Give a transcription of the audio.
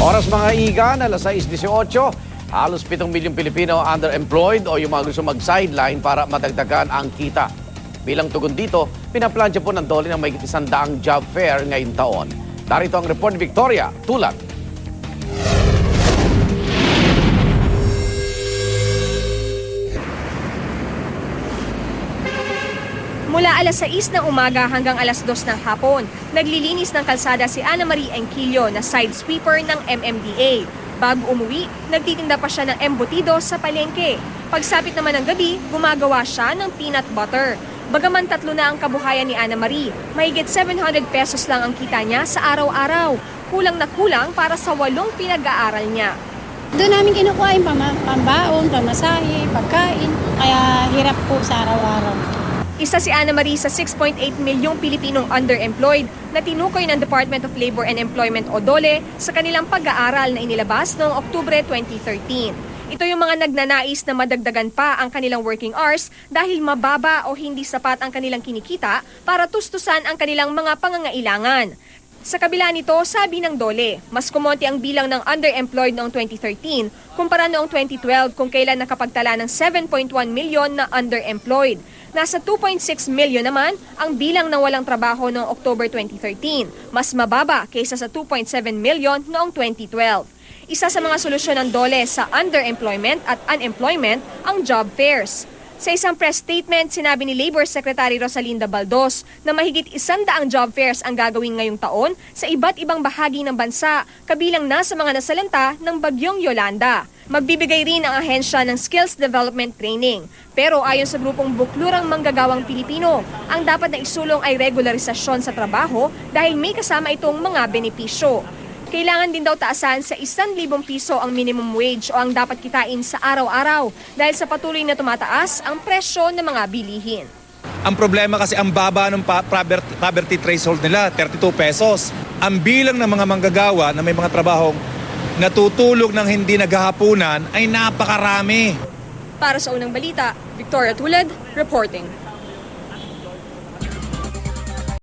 Oras mga igan, alas 6.18. Halos 7 milyong Pilipino underemployed o yung mga gusto mag-sideline para madagdagan ang kita. Bilang tugon dito, pinaplansya po ng Dole ng may isang daang job fair ngayong taon. Narito ang report ni Victoria, tulad. Mula alas 6 ng umaga hanggang alas 2 ng hapon, naglilinis ng kalsada si Ana Marie Enquillo na side sweeper ng MMDA. Bago umuwi, nagtitinda pa siya ng embutido sa palengke. Pagsapit naman ng gabi, gumagawa siya ng peanut butter. Bagaman tatlo na ang kabuhayan ni Ana Marie, mahigit 700 pesos lang ang kita niya sa araw-araw. Kulang na kulang para sa walong pinag-aaral niya. Doon namin kinukuha yung pambaon, pamasahe, pagkain. Kaya hirap po sa araw-araw. Isa si Ana Marie sa 6.8 milyong Pilipinong underemployed na tinukoy ng Department of Labor and Employment o DOLE sa kanilang pag-aaral na inilabas noong Oktubre 2013. Ito yung mga nagnanais na madagdagan pa ang kanilang working hours dahil mababa o hindi sapat ang kanilang kinikita para tustusan ang kanilang mga pangangailangan. Sa kabila nito, sabi ng Dole, mas kumonti ang bilang ng underemployed noong 2013 kumpara noong 2012 kung kailan nakapagtala ng 7.1 milyon na underemployed. Nasa 2.6 milyon naman ang bilang ng walang trabaho noong October 2013, mas mababa kaysa sa 2.7 milyon noong 2012. Isa sa mga solusyon ng DOLE sa underemployment at unemployment ang job fairs. Sa isang press statement, sinabi ni Labor Secretary Rosalinda Baldos na mahigit isandaang job fairs ang gagawin ngayong taon sa iba't ibang bahagi ng bansa, kabilang na sa mga nasalanta ng Bagyong Yolanda. Magbibigay rin ang ahensya ng Skills Development Training. Pero ayon sa grupong Buklurang Manggagawang Pilipino, ang dapat na isulong ay regularisasyon sa trabaho dahil may kasama itong mga benepisyo. Kailangan din daw taasan sa 1,000 piso ang minimum wage o ang dapat kitain sa araw-araw dahil sa patuloy na tumataas ang presyo ng mga bilihin. Ang problema kasi ang baba ng poverty threshold nila, 32 pesos. Ang bilang ng mga manggagawa na may mga trabahong natutulog ng hindi naghahapunan ay napakarami. Para sa unang balita, Victoria Tulad, reporting.